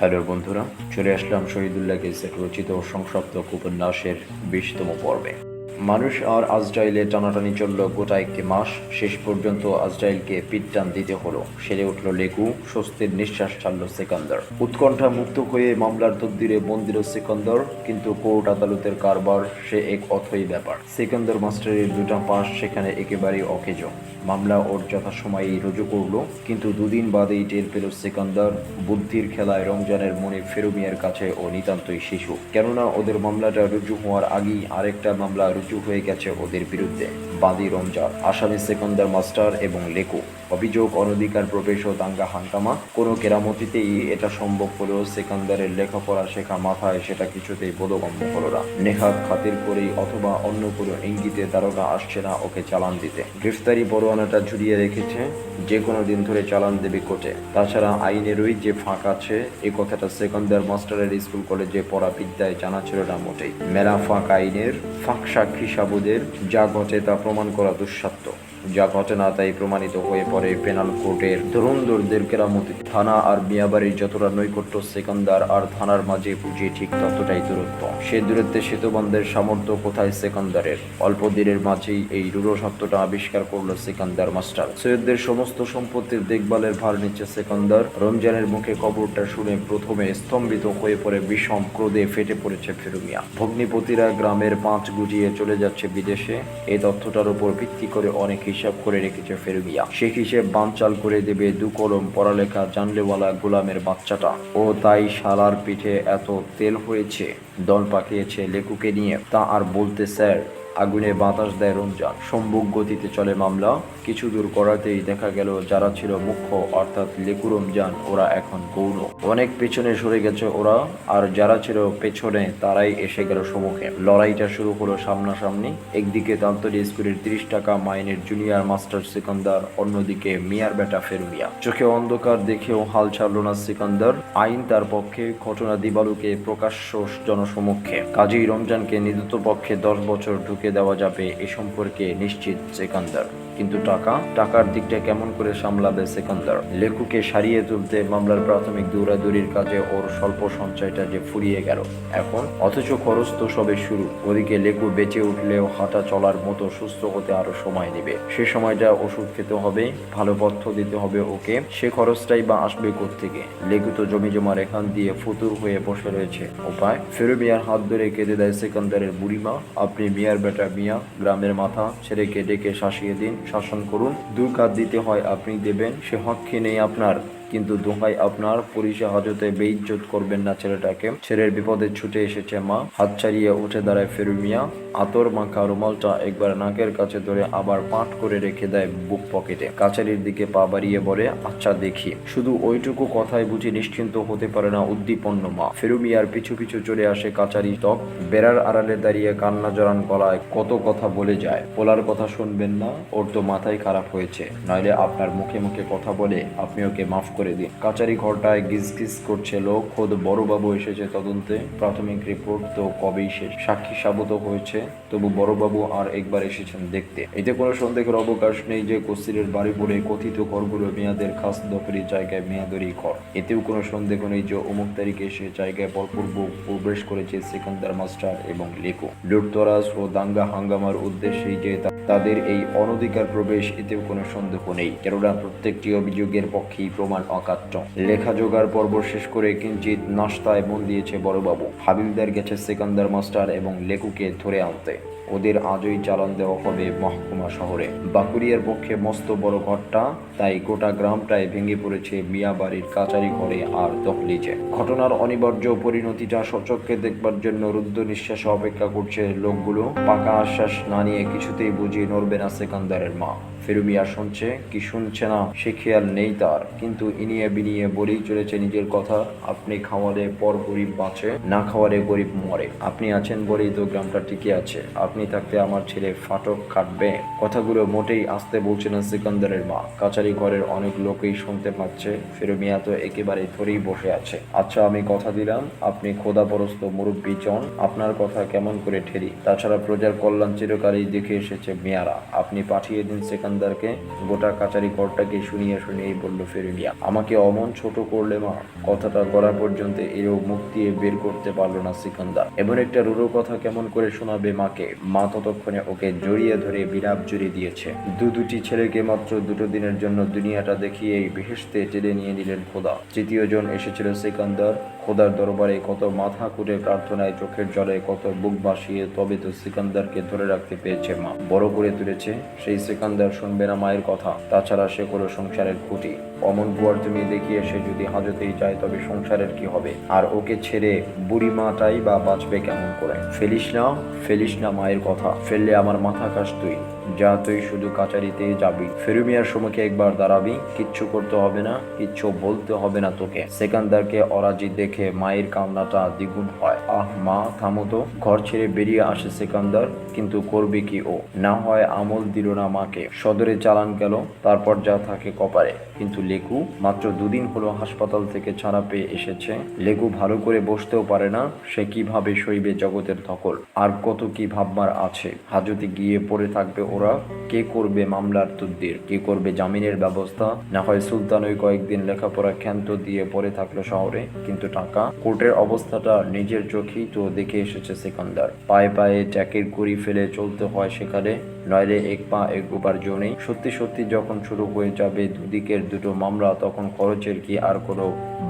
Hello বন্ধুরা চলে আসলাম Shahidullah gazette রচিত ও সংসপ্তক উপন্যাসের বিশতম পর্বে। মানুষ আর আজরাইলে টানাটানি চলল গোটা একটি মাস। শেষ পর্যন্ত আজরাইলকে পিটটান দিতে হলো। সেরে উঠল লেকু স্বস্তির নিঃশ্বাস ছাড়ল সেকান্দার। উৎকণ্ঠা মুক্ত হয়ে মামলার তদ্দিরে মন্দির সেকান্দর। কিন্তু কোর্ট আদালতের কারবার, সে এক অথই ব্যাপার। সেকান্দর মাস্টারের দুটা পাশ সেখানে একেবারেই অকেজ। মামলা ওর যথাসময়েই রুজু করল। কিন্তু দুদিন বাদেই টের পেল সেকান্দার, বুদ্ধির খেলায় রমজানের মনে ফেরুমিয়ার কাছে ও নিতান্তই শিশু। কেননা ওদের মামলাটা রুজু হওয়ার আগেই আরেকটা মামলা রুজু হয়ে গেছে ওদের বিরুদ্ধে। বাদী রমজান আসামি সেকন্দার মাস্টার এবং লেকু। অভিযোগ, অনধিকার, প্রবেশ ও দাঙ্গা হাঙ্গামা। কোনো কেরামতিতেই এটা সম্ভব হলেও সেকান্দারের লেখাপড়া শেখা মাথায় সেটা কিছুতেই বোধগম্য হলো না। নেহাত খাতির করেই অথবা অন্য কোনো ইঙ্গিতে দারোগা আসছে না ওকে চালান দিতে। গ্রেফতারি পরোয়ানাটা ঝুলিয়ে রেখেছে যে কোনো দিন ধরে চালান দেবে কোর্টে। তাছাড়া আইনেরই যে ফাঁক আছে এই কথাটা সেকান্দার মাস্টারের স্কুল কলেজে পড়া বিদ্যায় জানা ছিল না মোটেই। মেলা ফাঁক আইনের, ফাঁক সাক্ষী সাবুদের, যা ঘটে তা প্রমাণ করা দুঃসাধ্য। যা ঘটে না তাই প্রমাণিত হয়ে পড়ে পেনাল কোর্টের ধরুন্দরদের কেরামতি থানা আর মিয়াবাড়ির যতটা নৈকট্য সেকান্দার আর থানার মাঝে বুঝি ঠিক ততটাই দূরত্ব। সে দূরত্বে সেতুবন্ধের সামর্থ্য কোথায় সেকান্দারের? অল্প দিনের মাঝেই এই রূঢ় সত্যটা আবিষ্কার করল সেকান্দার মাস্টার। সৈয়দদের সমস্ত সম্পত্তির দেখভালের ভার নিচ্ছে সেকান্দার। রমজানের মুখে কবরটা শুনে প্রথমে স্তম্ভিত হয়ে পড়ে বিষম ক্রোধে ফেটে পড়েছে ফেরুমিয়া। ভগ্নিপতিরা গ্রামের পাঁচ গুজিয়ে চলে যাচ্ছে বিদেশে। এই তথ্যটার উপর ভিত্তি করে অনেক হিসাব করে রেখেছে ফেরুমিয়া। সে হিসেব বানচাল করে দেবে দু কলম পড়ালেখা জানলেওয়ালা গোলামের বাচ্চাটা। ও তাই শালার পিঠে এত তেল হয়েছে। দল পাকিয়েছে লেকুকে নিয়ে। তা আর বলতে স্যার আগুনে বাতাস দেয় রমজান। সম্মুখ গতিতে চলে মামলা। কিছু দূর করাতেই দেখা গেল, যারা ছিল মুখ্য, অর্থাৎ লেকু রমজান, ওরা এখন গৌণ। অনেক পেছনে সরে গেছে ওরা, আর যারা ছিল পেছনে, তারাই এসে গেল সম্মুখে। লড়াইটা শুরু হলো সামনাসামনি। একদিকে তান্তরি স্কুলের তিরিশ টাকা, মাইনের জুনিয়র মাস্টার সিকান্দার, অন্যদিকে মিয়ার বেটা ফেরুমিয়া। চোখে অন্ধকার দেখেও হাল ছাড়ল না সিকান্দার। আইন তার পক্ষে, ঘটনা দিবালুকে প্রকাশ্য জনসমক্ষে। কাজী রমজানকে নিদত পক্ষে দশ বছর ঢুকে দেওয়া যাবে এ সম্পর্কে নিশ্চিত সেকান্দার। কিন্তু টাকা, টাকার দিকটা কেমন করে সামলাবে সেকান্দার? লেখুকে সারিয়ে তুলতে মামলার প্রাথমিক দৌড়াদৌড়ির কাজে ওর স্বল্প সঞ্চয়টা যে ফুরিয়ে গেল। এখন অথচ খরচ তো সবে শুরু। ওদিকে লেকু বেঁচে উঠলেও হাঁটা চলার মতো সুস্থ হতে আরও সময় নেবে। সে সময়টা ওষুধ খেতে হবে, ভালো পথ্য দিতে হবে ওকে। সে খরচটাই বা আসবে থেকে লেকু তো জমি জমার এখান দিয়ে ফুতুর হয়ে বসে রয়েছে। উপায়? ফেরো মিয়ার হাত ধরে কেঁদে দেয় সেকান্দারের বুড়িমা, আপনি মিয়ার বেটা মিয়া, গ্রামের মাথা, ছেলেকে ডেকে শাসিয়ে দিন শাসন করুন। দুই কাজ দিতে হয় আপনি দেবেন সে হককে নেই আপনার। কিন্তু দোহাই, আপনার পুলিশে হাজতে বেইজ্জত করবেন না ছেলেটাকে। ছেলের বিপদে ছুটে এসেছে মা। হাত ছাড়িয়ে উঠে দাঁড়ায় ফেরুমিয়া। আতর মাখা রুমালটা একবার নাকের কাছে ধরে আবার পাট করে রেখে দেয় বুক পকেটে। কাছারির দিকে পা বাড়িয়ে বলে আচ্ছা দেখি। শুধু ওইটুকু কথায় বুঝি নিশ্চিন্ত হতে পারে না উদ্দীপন্ন মা। ফেরুমিয়ার পিছু পিছু চলে আসে কাছারি টক। বেড়ার আড়ালে দাঁড়িয়ে কান্না জড়ান গলায়, কত কথা বলে যায়। পোলার কথা শুনবেন না, ওর তো মাথায় খারাপ হয়েছে। নইলে আপনার মুখে মুখে কথা বলে আপনি ওকে মাফ করে দিন কাচারি ঘরটায় গিজ গিজ করছে লোক। খোদ বড়বাবু এসেছে তদন্তে। প্রাথমিক রিপোর্ট তো কবেই শেষ? সাক্ষী সাবত হয়েছে। তবু বড়বাবু আর একবার এসেছেন দেখতে। এতে কোনো সন্দেহের অবকাশ নেই যে কস্তিরের বাড়ি পড়ে কথিত করগুলো মেয়াদের খাস দখলের জায়গায় মেয়াদেরই ঘর এতেও কোনো সন্দেহ নেই যে অমুক তারিখে সে জায়গায় বলপূর্বক প্রবেশ করেছে সিকান্দার মাস্টার এবং লেকো। লুটতরাজ ও দাঙ্গা হাঙ্গামার উদ্দেশ্যেই যে তাদের এই অনধিকার প্রবেশ, এতেও কোনো সন্দেহ নেই। কেননা প্রত্যেকটি অভিযোগের পক্ষেই প্রমাণ অকাট্য। লেখা জোগাড় পর্ব শেষ করে কিঞ্চিত নাস্তায় মন দিয়েছে বড়বাবু। হাবিলদার গেছে সেকান্দার মাস্টার এবং লেকুকে ধরে আনতে। ওদের আজই চালান দেওয়া হবে মহকুমা শহরে। বাকুরিয়ার পক্ষে মস্ত বড় ঘরটা, তাই গোটা গ্রামটায় ভেঙে পড়েছে মিয়া বাড়ির কাচারি ঘরে আর দহলিজে ঘটনার অনিবার্য পরিণতিটা সচককে দেখবার জন্য রুদ্ধ নিঃশ্বাসে অপেক্ষা করছে লোকগুলো। পাকা আশ্বাস না নিয়ে কিছুতেই বুঝিয়ে নড়বে না সেকান্দারের মা। ফেরুমিয়া শুনছে, কি শুনছে না, সে খেয়াল নেই তার। কিন্তু ইনিয়ে বিনিয়ে বলেই চলেছে নিজের কথা, আপনি খাওয়ালে পর গরিব বাঁচে, না খাওয়ালে গরিব মরে। আপনি আছেন বলেই তো গ্রামটা টিকে আছে। আপনি থাকতে আমার ছেলে ফাটক কাটবে। কথাগুলো মোটেই আসতে বলছে না সিকান্দারের মা। কাচারি ঘরের অনেক লোকই শুনতে পাচ্ছে ফেরুমিয়া তো একেবারে ধরেই বসে আছে। আচ্ছা আমি কথা দিলাম, আপনি খোদাপরস্ত মুরব্বী জন, আপনার কথা কেমন করে ঠেরি তাছাড়া প্রজার কল্যাণ চিরকালই দেখে এসেছে মেয়ারা। আপনি পাঠিয়ে দিন সেখান সেকান্দারকে গোটা কাচারি করটাকে শুনিয়ে শুনিয়েই বলল ফেরুমিয়া আমাকে অমন ছোট করলে মা, কথাটা করা পর্যন্ত এরও মুখ দিয়ে বের করতে পারল না সিকান্দার। এমন একটা রুড়ো কথা কেমন করে শোনাবে মাকে? মা ততক্ষণে ওকে জড়িয়ে ধরে বিলাপ জড়িয়ে দিয়েছে। দু দুটি ছেলেকে মাত্র দুটো দিনের জন্য দুনিয়াটা দেখিয়েই বেহেশতে টেনে নিয়ে নিলেন খোদা। তৃতীয় জন এসেছিল সিকান্দার খোদার দরবারে কত মাথা কুটে প্রার্থনায় চোখের জলে কত বুক ভাসিয়ে তবে তো সিকান্দারকে ধরে রাখতে পেরেছে মা। বড় করে তুলেছে সেই সিকান্দার শুনবে না মায়ের কথা। তাছাড়া সে কোনো সংসারের খুঁটি। অমন বুয়ার তুমি দেখিয়ে সে যদি হাজতেই যায় তবে সংসারের কি হবে? আর ওকে ছেড়ে বুড়ি মাটাই বা বাঁচবে কেমন করে? ফেলিস না ফেলিস না মায়ের কথা। ফেললে আমার মাথা কাশ তুই। যা তুই শুধু কাচারিতে যাবি। ফেরুমিয়ার সম্মুখে একবার দাঁড়াবি। কিচ্ছু করতে হবে না, কিচ্ছু বলতে হবে না তোকে। সেকান্দারকে অরাজি দেখে মায়ের কান্নাটা দ্বিগুণ হয়। আহ মা, থামো তো। ঘর ছেড়ে বেরিয়ে আসে সেকান্দার, কিন্তু করবে কি ও? না হয় আমল দিল না মাকে। সদরে চালান গেল, তারপর যা থাকে কপারে। কিন্তু লেকু, মাত্র দুদিন হলো হাসপাতাল থেকে ছাড়া পেয়ে এসেছে। লেকু ভালো করে বসতেও পারে না, সে কীভাবে সইবে জগতের ধকল? আর কত কি ভাববার আছে? হাজতে গিয়ে পড়ে থাকবে ওরা কে করবে মামলার তুদ্দির কে করবে জামিনের ব্যবস্থা? না হয় সুলতান ওই কয়েকদিন লেখাপড়া ক্ষান্ত দিয়ে পড়ে থাকল শহরে, কিন্তু টাকা, কোর্টের অবস্থাটা নিজের চোখেই তো দেখে এসেছে সেকান্দার। পায়ে পায়ে ট্যাকের করি ফেলে চলতে হয় সেখানে। নইলে এক পা জো নেই। সত্যি সত্যি যখন শুরু হয়ে যাবে দুদিকের দুটো মামলা, তখন খরচের কি আর কোনো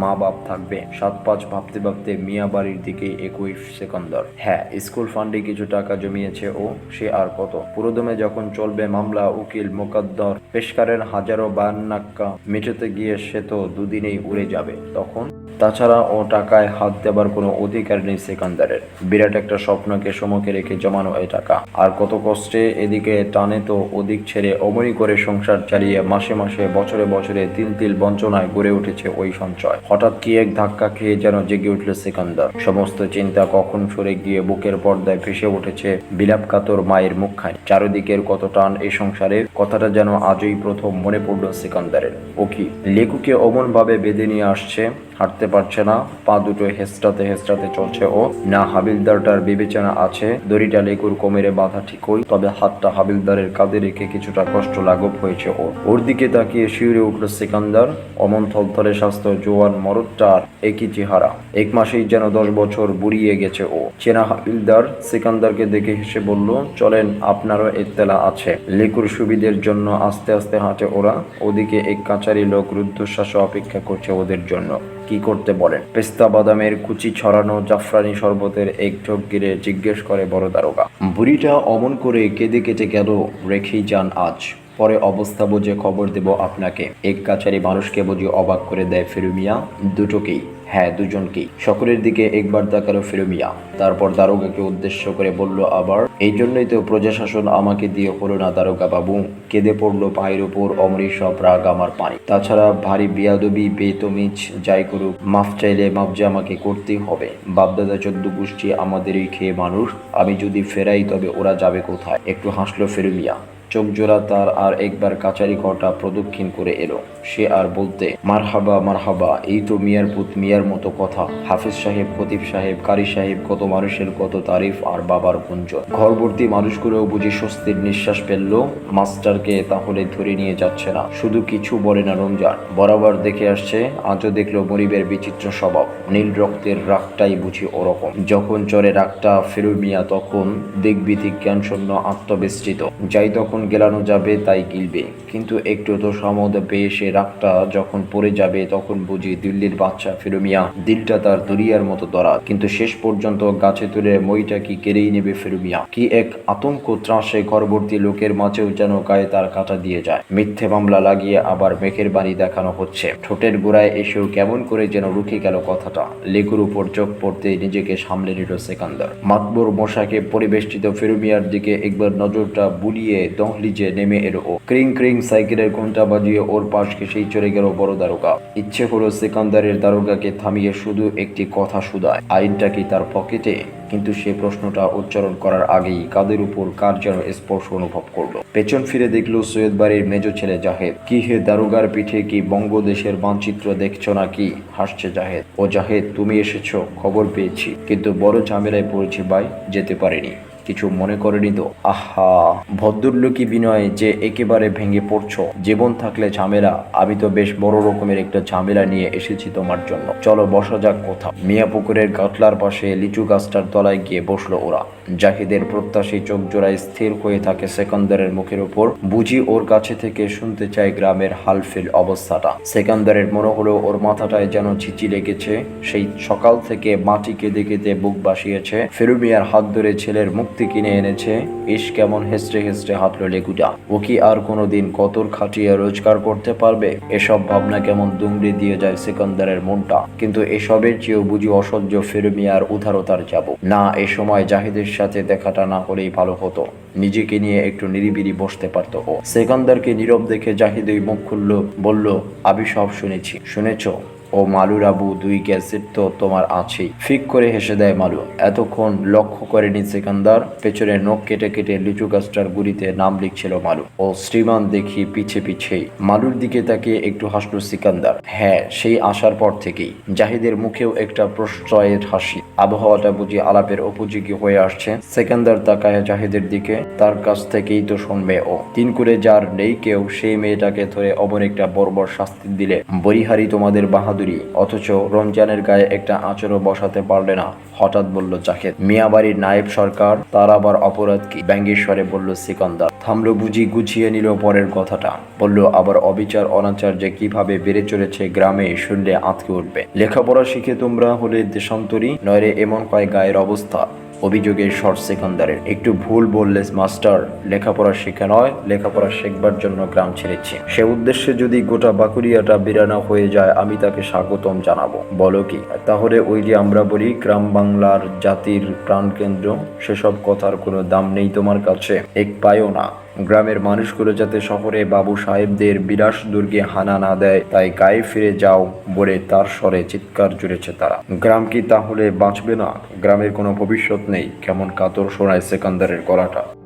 মা বাপ থাকবে? সাত পাঁচ ভাবতে ভাবতে মিয়া বাড়ির দিকে একই সেকন্দর। হ্যাঁ স্কুল ফান্ডে কিছু টাকা জমিয়েছে ও, সে আর কত? পুরোদমে যখন চলবে মামলা, উকিল, মোকদ্দর, পেশকারের হাজারো বায়ান্নাক্কা মেটাতে গিয়ে সে তো দুদিনেই উড়ে যাবে। তখন তাছাড়া ও টাকায় হাত দেবার কোনো অধিকার নেই সেকান্দারের। বিরাট একটা স্বপ্নকে সমকে রেখে জমানো এই টাকা। আর কত কষ্টে এদিকে টানে তো ওদিক ছেড়ে অমনি করে সংসার চালিয়ে মাসে মাসে, বছরে বছরে তিল তিল বঞ্চনায় গড়ে উঠেছে ওই সঞ্চয়। হঠাৎ কি এক ধাক্কা খেয়ে যেন জেগে উঠল সেকান্দার। সমস্ত চিন্তা কখন সরে গিয়ে বুকের পর্দায় ভেসে উঠেছে বিলাপ কাতর মায়ের মুখখানি। চারিদিকের কত টান এই সংসারে কথাটা যেন আজই প্রথম মনে পড়ল সেকান্দারের। ও কি লেকুকে অমন ভাবে বেঁধে নিয়ে আসছে? হাঁটতে পারছে না। পা দুটো হেসটাতে হেসটাতে চলছে ও। না, হাবিলদারটার বিবেচনা আছে। দড়িটা লেকুর কোমরে বাঁধা ঠিকই, তবে হাতটা হাবিলদারের কাঁধে রেখে কিছুটা কষ্ট লাঘব হয়েছে ওর। ওর দিকে তাকিয়ে শিউরে উঠল সিকান্দার। অমন থলথলে স্বাস্থ্য, জোয়ান মরদটার একই চেহারা। এক মাসেই যেন দশ বছর বুড়িয়ে গেছে ও। চেনা হাবিলদার সিকান্দারকে দেখে হেসে বলল, চলেন, আপনারও এত্তেলা আছে। লেকুর সুবিধের জন্য আস্তে আস্তে হাঁটে ওরা। ওদিকে এক কাচারি লোক রুদ্ধশ্বাসে অপেক্ষা করছে ওদের জন্য। কি করতে বলেন? পেস্তা বাদামের কুচি ছড়ানো জাফরানি শরবতের এক ঢোক গিরে জিজ্ঞেস করে বড় দারোগা। বুড়িটা অমন করে কেঁদে কেটে গেল, রেখেই যান আজ। পরে অবস্থা বুঝে খবর দেব আপনাকে। এক কাছারি মানুষকে বুঝি অবাক করে দেয় ফেরুমিয়া, দুটোকেই। হ্যাঁ দুজনকেই। সকলের দিকে একবার তাকালো ফেরুমিয়া। তারপর দারোগাকে উদ্দেশ্য করে বলল আবার, এই জন্যই তো প্রজাশাসন আমাকে দিয়ে হলো না দারোগা বাবু। কেঁদে পড়ল পায়ের উপর অমরি সব রাগ আমার পানি। তাছাড়া ভারী বিয়াদবি, বেতমিজ, যাই করুক, মাফ চাইলে মাফ যে আমাকে করতেই হবে। বাপদাদা চোদ্দ গোষ্ঠী আমাদেরই খেয়ে মানুষ। আমি যদি ফেরাই তবে ওরা যাবে কোথায়? একটু হাসলো ফেরুমিয়া। চোখ জোড়া তার আর একবার কাচারি ঘরটা প্রদক্ষিণ করে এলো। সে আর বলতে, মারহাবা মারহাবা, এই তো মিয়ার পুত, মিয়ার মতো কথা। হাফিজ সাহেব, খতিব সাহেব, কারি সাহেব, কত মানুষের, কত তারিফ আর বাবার গুঞ্জন। ঘরবর্তী মানুষগুলোও বুঝি স্বস্তির নিঃশ্বাস ফেলল। মাস্টারকে তাহলে ধরে নিয়ে যাচ্ছে না। শুধু কিছু বলে না রমজান। বরাবর দেখে আসছে, আজও দেখল গরিবের বিচিত্র স্বভাব। নীল রক্তের রাগটাই বুঝি ওরকম। যখন চরে রাগটা ফেরু মিয়া, তখন দিকবিদিক জ্ঞান শূন্য আত্মবিস্তৃত যাই তখন গেলানো যাবে, তাই গিলবে। কিন্তু একটু তো সমদ পেয়ে সে রাগটা যখন পড়ে যাবে, তখন বুঝি দিল্লির বাচ্চা ফেরুমিয়া দিলটা তার দরিয়ার মতো দরা। কিন্তু শেষ পর্যন্ত গাছে তুলে মইটা কি কেড়েই নেবে ফেরুমিয়া? কি এক আতঙ্ক ত্রাসে ঘরবর্তী লোকের মাঝেও যেন গায়ে তার কাটা দিয়ে যায়। মিথ্যে মামলা লাগিয়ে আবার মেঘের বাণী দেখানো হচ্ছে। ঠোঁটের গোড়ায় এসেও কেমন করে যেন রুখে গেল কথাটা। লেগুর উপর চোখ পড়তে নিজেকে সামলে নিল সেকান্দার। মাতবর মশাকে পরিবেষ্টিত ফেরুমিয়ার দিকে একবার নজরটা বুলিয়ে দহলিজে নেমে এলো। ও ক্রিং ক্রিং, সাইকেলের ঘণ্টা বাজিয়ে ওর পাশ ঘেসেই চলে গেল বড় দারোগা। ইচ্ছে হলো সেকান্দারের দারোগাকে থামিয়ে শুধু একটি কথা শুধায়, আইনটা কি তার পকেটে? কিন্তু সে প্রশ্নটা উচ্চারণ করার আগেই কাদের উপর কার যেন স্পর্শ অনুভব করল। পেছন ফিরে দেখল সৈয়দ বাড়ির মেজ ছেলে জাহেদ। কি হে দারোগার পিঠে কি বঙ্গদেশের মানচিত্র দেখছ নাকি? হাসছে জাহেদ। ও জাহেদ, তুমি এসেছ, খবর পেয়েছি। কিন্তু বড় ঝামেলায় পড়েছি ভাই, যেতে পারিনি। কিছু মনে করেনি তো? আহা, ভদ্রলোকী বিনয়, যে একেবারে ভেঙে পড়ছো। জীবন থাকলে ঝামেলা। আমি তো বেশ বড় রকমের একটা ঝামেলা নিয়ে এসেছি তোমার জন্য। চলো, বসা যাক কোথাও। মিয়া পুকুরের গাটলার পাশে লিচু গাছটার তলায় গিয়ে বসল ওরা। জাহিদের প্রত্যাশী চোখ জোড়ায় স্থির হয়ে থাকে সেকান্দারের মুখের উপর বুঝি ওর কাছে থেকে শুনতে চায় গ্রামের হালফিল অবস্থাটা। সেকান্দারের মনে হলো ওর মাথাটায় যেন ঝিচি লেগেছে। সেই সকাল থেকে মাটি কেঁদে কেঁদে বুক বাসিয়েছে। ফেরুমিয়ার হাত ধরে ছেলের মুক্তি কিনে এনেছে। ইস, কেমন হেসড়ে হেসড়ে হাঁটলো লেগুটা ও কি আর কোনোদিন কতর খাটিয়ে রোজগার করতে পারবে? এসব ভাবনা কেমন দুমড়ে দিয়ে যায় সেকান্দারের মনটা। কিন্তু এসবের চেয়েও বুঝি অসহ্য ফেরুমিয়ার উদারতার যাব। না, এ সময় জাহিদের সাথে দেখাটা না করেই ভালো হতো। নিজেকে নিয়ে একটু নিরিবিরি বসতে পারতো ও। সেকান্দারকে নীরব দেখে জাহিদ ওই মুখ খুলল, বলল, আমি সব শুনেছি। শুনেছো? ও মালুর আবু দুই ক্যাসেট তো তোমার আছেই। ফিক করে হেসে দেয় মালু। এতক্ষণ লক্ষ্য করেনি সেকান্দার। পেছনে নখ কেটে কেটে লিচু গাছটার গুড়িতে নাম লিখছিল মালু। ও শ্রীমান দেখি পিছে পিছেই। মালুর দিকে তাকিয়ে একটু হাসলো সিকান্দার। হ্যাঁ সেই আসার পর থেকেই। জাহিদের মুখেও একটা প্রশ্রয়ের হাসি। আবহাওয়াটা বুঝি আলাপের উপযোগী হয়ে আসছে। সেকান্দার তাকায় জাহিদের দিকে। তার কাছ থেকেই তো শুনবে ও। তিন করে যার নেই কেউ, সেই মেয়েটাকে ধরে অমন একটা বর্বর শাস্তি দিলে। বরিহারি তোমাদের বাহাদুরি অথচ রমজানের গায়ে একটা আঁচড়ও বসাতে পারলে না। হঠাৎ বলল জাহেদ মিয়াবাড়ির নায়েব সরকার, তার আবার অপরাধ কি? ব্যঙ্গেশ্বরে বলল সিকান্দার, থামলো বুঝি গুছিয়ে নিল পরের কথাটা। বলল, আবার অবিচার অনাচার যে কীভাবে বেড়ে চলেছে গ্রামে শুনলে আঁতকে উঠবে। লেখাপড়া শিখে তোমরা হলে দেশান্তরী, নয়রে এমন কয় গায়ের অবস্থা। অভিযোগের শর্ট সেকেন্ডারের একটু ভুল বললে মাস্টার লেখাপড়া শেখা নয়, লেখাপড়া শেখবার জন্য গ্রাম ছেড়েছি। সে উদ্দেশ্যে যদি গোটা বাকুড়িয়াটা বিরানা হয়ে যায়, আমি তাকে স্বাগতম জানাব। বলো কি? তাহলে ওই যে আমরা বলি, গ্রাম বাংলার জাতির প্রাণকেন্দ্র, সেসব কথার কোনো দাম নেই তোমার কাছে? এক পায়ও না। গ্রামের মানুষগুলো যাতে শহরে বাবু সাহেবদের বিরাস দুর্গে হানা না দেয়, তাই গায়ে ফিরে যাও বলে তার স্বরে চিৎকার জুড়েছে তারা। গ্রাম কি তাহলে বাঁচবে না? গ্রামের কোনো ভবিষ্যৎ নেই। কেমন কাতর শোনায় সেকান্দারের গলাটা।